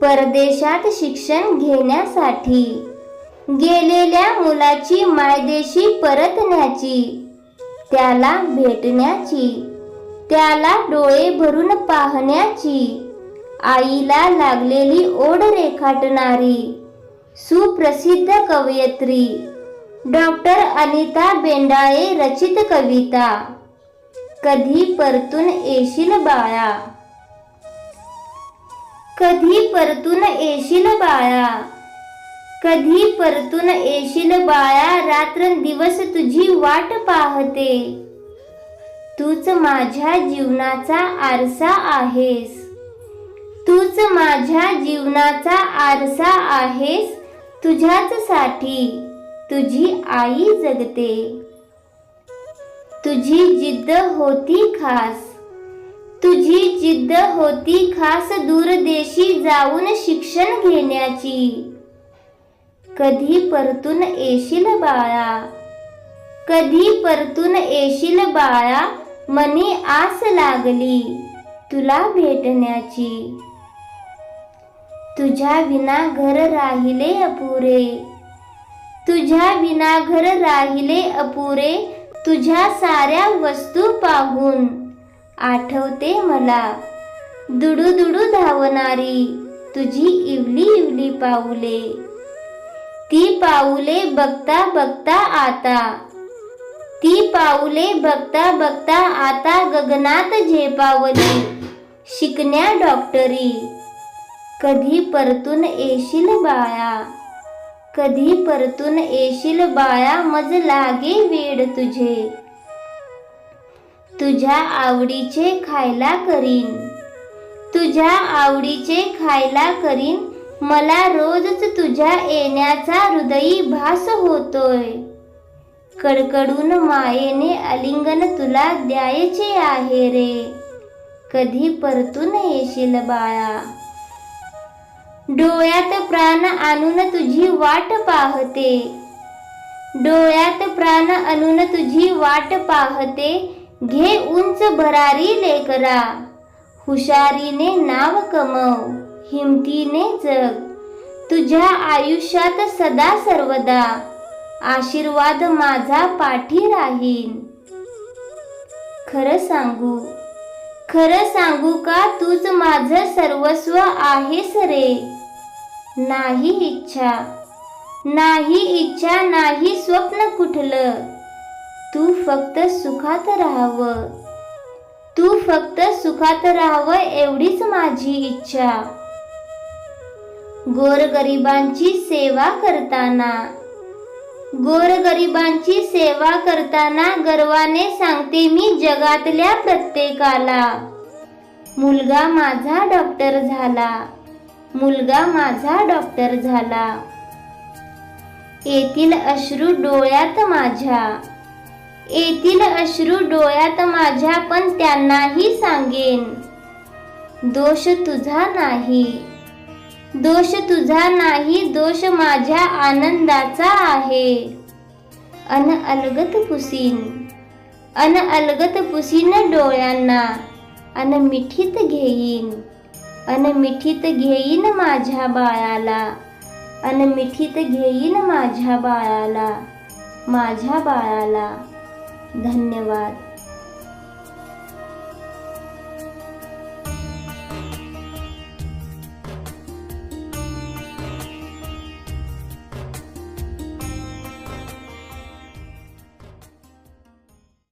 परदेशात शिक्षण घेण्यासाठी. गेलेल्या मुलाची मायदेशी परतण्याची त्याला भेटण्याची त्याला डोळे भरून पाहण्याची आईला लागलेली ओढ रेखाटणारी सुप्रसिद्ध कवयित्री डॉक्टर अनिता बेंडाळे रचित कविता. कधी परतून येशील बाळा? कधी परतून येशील बाळा? कधी परतून येशील बाळा? रात्रंदिवस तुझी वाट पाहते. तूच माझ्या जीवनाचा आरसा आहेस. तूच माझ्या जीवनाचा आरसा आहेस. तुझ्याच साठी तुझी आई जगते. तुझी जिद्द होती खास. जिद्द होती खास दूरदेशी जाऊन शिक्षण घेण्याची. कधी परतून येशील बाळा? कधी परतून येशील बाळा? मनी आस लागली तुला भेटण्याची. तुझ्या विना घर राहिले अपुरे. तुझ्या विना घर राहिले अपुरे. तुझ्या साऱ्या वस्तू पाहून आठवते मला. दुडू दुडू धावणारी तुझी इवली इवली पाऊले. ती पाऊले बघता बघता आता. ती पाऊले बघता बघता आता गगनात झेपावली शिकण्या डॉक्टरी. कधी परतून येशील बाळा? कधी परतून येशील बाळा? मज लागे वेड तुझे. तुझ्या आवडीचे खायला करीन. तुझ्या आवडीचे खायला करीन. मला रोजच तुझ्या येण्याचा हृदयी भास होतोय. कडकडून मायेने आलिंगन तुला द्यायचे आहे रे. कधी परतून येशील बाळा? डोळ्यात प्राण आणून तुझी वाट पाहते. डोळ्यात प्राण आणून तुझी वाट पाहते. घे उंच भरारी लेकरा. हुशारीने नाव कमव हिमतीने जग. तुझ्या आयुष्यात सदा सर्वदा आशीर्वाद माझा पाठी राहीन. खरं सांगू खरं सांगू का तूच माझं सर्वस्व आहेस रे? नाही इच्छा नाही इच्छा नाही स्वप्न कुठलं? तू फक्त सुखात राहावं. तू फक्त सुखात राहावं एवढीच माझी इच्छा. गोरगरिबांची सेवा करताना. गोरगरिबांची सेवा करताना गर्वाने सांगते मी जगातल्या प्रत्येकाला. मुलगा माझा डॉक्टर झाला. मुलगा माझा डॉक्टर झाला. येथील अश्रू डोळ्यात माझ्या. येतील अश्रू डोळ्यात माझ्या पण त्यांनाही सांगेन. दोष तुझा नाही. दोष तुझा नाही दोष माझ्या आनंदाचा आहे. अन अलगत पुसीन अन अलगत पुसीन डोळ्यांना अन मिठीत घेईन अन मिठीत घेईन माझ्या बाळाला अन मिठीत घेईन माझ्या बाळाला माझ्या बाळाला. धन्यवाद.